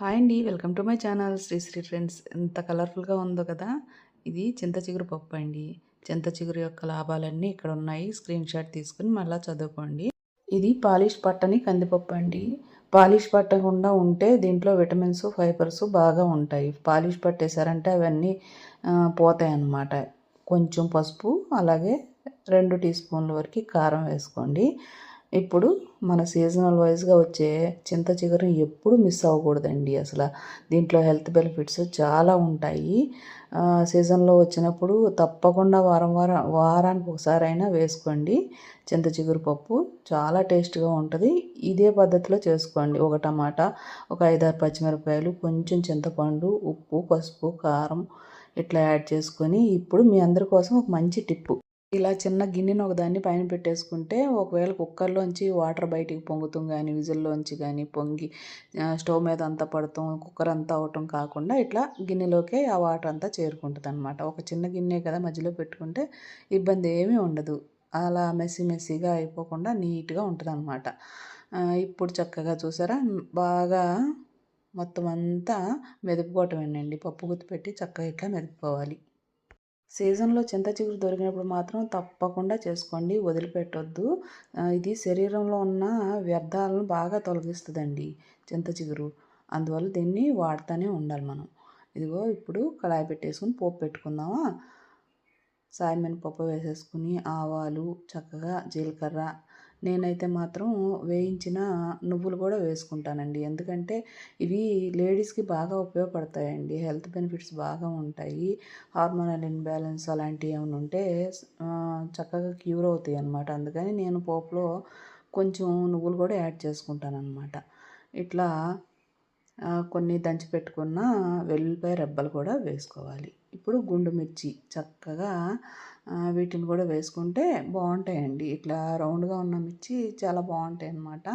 Hi అండి welcome to my channel Sri Sri friends. ఎంత కలర్ఫుల్గా ఉందో కదా? ఇది చింత చిగురు పప్పు అండి. చింత చిగురు యొక్క లాభాలన్నీ ఇక్కడ ఉన్నాయి. స్క్రీన్ షాట్ తీసుకుని మళ్ళీ చదువుకోండి. ఇది పాలిష్ పట్టని కందిపప్పు అండి. పాలిష్ పట్టకుండా ఉంటే దీంట్లో విటమిన్స్ ఫైబర్స్ బాగా ఉంటాయి. పాలిష్ పట్టేశారంటే అవన్నీ పోతాయి అన్నమాట. కొంచెం పసుపు అలాగే రెండు టీ స్పూన్ల వరకు కారం వేసుకోండి. ఇప్పుడు మన సీజనల్ వైజ్గా వచ్చే చింత చిగురుని ఎప్పుడు మిస్ అవ్వకూడదండి అసలు. దీంట్లో హెల్త్ బెనిఫిట్స్ చాలా ఉంటాయి. సీజన్లో వచ్చినప్పుడు తప్పకుండా వారం వారం వారానికి ఒకసారి అయినా వేసుకోండి. చింత చిగురు పప్పు చాలా టేస్ట్గా ఉంటుంది. ఇదే పద్ధతిలో చేసుకోండి. ఒక టమాటా ఒక ఐదారు పచ్చిమిరపకాయలు కొంచెం చింతపండు ఉప్పు పసుపు కారం ఇట్లా యాడ్ చేసుకొని ఇప్పుడు మీ అందరి కోసం ఒక మంచి టిప్పు ఇలా చిన్న గిన్నెను ఒకదాన్ని పైన పెట్టేసుకుంటే ఒకవేళ కుక్కర్లోంచి వాటర్ బయటికి పొంగుతాం కానీ విజిల్లోంచి కానీ పొంగి స్టవ్ మీద అంతా పడతాం కుక్కర్ అంతా అవటం కాకుండా ఇట్లా గిన్నెలోకే ఆ వాటర్ అంతా చేరుకుంటుంది అనమాట ఒక చిన్న గిన్నె కదా మధ్యలో పెట్టుకుంటే ఇబ్బంది ఏమీ ఉండదు. అలా మెస్సి మెస్సీగా అయిపోకుండా నీట్గా ఉంటుంది అనమాట ఇప్పుడు చక్కగా చూసారా? బాగా మొత్తం అంతా మెదుపుకోవటమేనండి. పప్పు గుత్తి పెట్టి చక్కగా ఇట్లా మెదుపుకోవాలి. సీజన్లో చింత చిగురు దొరికినప్పుడు మాత్రం తప్పకుండా చేసుకోండి వదిలిపెట్టొద్దు. ఇది శరీరంలో ఉన్న వ్యర్థాలను బాగా తొలగిస్తుందండి చింత చిగురు. అందువల్ల దీన్ని వాడుతూనే ఉండాలి మనం. ఇదిగో ఇప్పుడు కళాయి పెట్టేసుకుని పోపు పెట్టుకుందామా? సాయమినపప్పు వేసేసుకుని ఆవాలు చక్కగా జీలకర్ర నేనైతే మాత్రం వేయించిన నువ్వులు కూడా వేసుకుంటానండి. ఎందుకంటే ఇవి లేడీస్కి బాగా ఉపయోగపడతాయండి. హెల్త్ బెనిఫిట్స్ బాగా ఉంటాయి. హార్మోనల్ ఇన్బ్యాలెన్స్ అలాంటివి ఏమైనా ఉంటే చక్కగా క్యూర్ అవుతాయి అనమాట అందుకని నేను పోపులో కొంచెం నువ్వులు కూడా యాడ్ చేసుకుంటాను అనమాట ఇట్లా కొన్ని దంచి పెట్టుకున్న వెల్లుల్లిపాయ రెబ్బలు కూడా వేసుకోవాలి. ఇప్పుడు గుండు మిర్చి చక్కగా వీటిని కూడా వేసుకుంటే బాగుంటాయండి. ఇట్లా రౌండ్గా ఉన్న మిర్చి చాలా బాగుంటాయి అన్నమాట.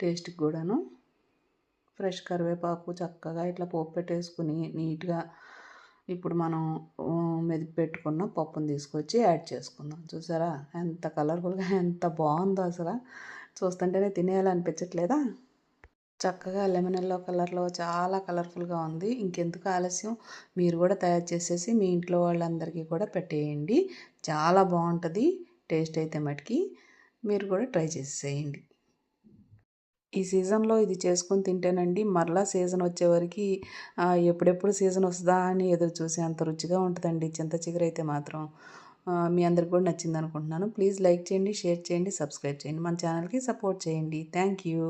టేస్ట్కి కూడాను. ఫ్రెష్ కరివేపాకు చక్కగా ఇట్లా పోపు పెట్టేసుకుని నీట్గా ఇప్పుడు మనం మెదిపి పెట్టుకున్న పప్పును తీసుకొచ్చి యాడ్ చేసుకుందాం. చూసారా? ఎంత కలర్ఫుల్గా ఎంత బాగుందో అసలు. చూస్తుంటేనే తినేయాలనిపించట్లేదా? చక్కగా లెమన్ ఎల్లో కలర్లో చాలా కలర్ఫుల్గా ఉంది. ఇంకెందుకు ఆలస్యం? మీరు కూడా తయారు చేసేసి మీ ఇంట్లో వాళ్ళందరికీ కూడా పెట్టేయండి. చాలా బాగుంటుంది. టేస్ట్ అయితే మటుకి. మీరు కూడా ట్రై చేసేయండి ఈ సీజన్లో ఇది చేసుకొని తింటేనండి మరలా సీజన్ వచ్చేవరకు ఎప్పుడెప్పుడు సీజన్ వస్తుందా అని ఎదురు చూసే అంత రుచిగా ఉంటుందండి. చింత చిగురు అయితే మాత్రం. మీ అందరికి కూడా నచ్చింది అనుకుంటున్నాను ప్లీజ్ లైక్ చేయండి షేర్ చేయండి సబ్స్క్రైబ్ చేయండి. మన ఛానల్కి సపోర్ట్ చేయండి. Thank you.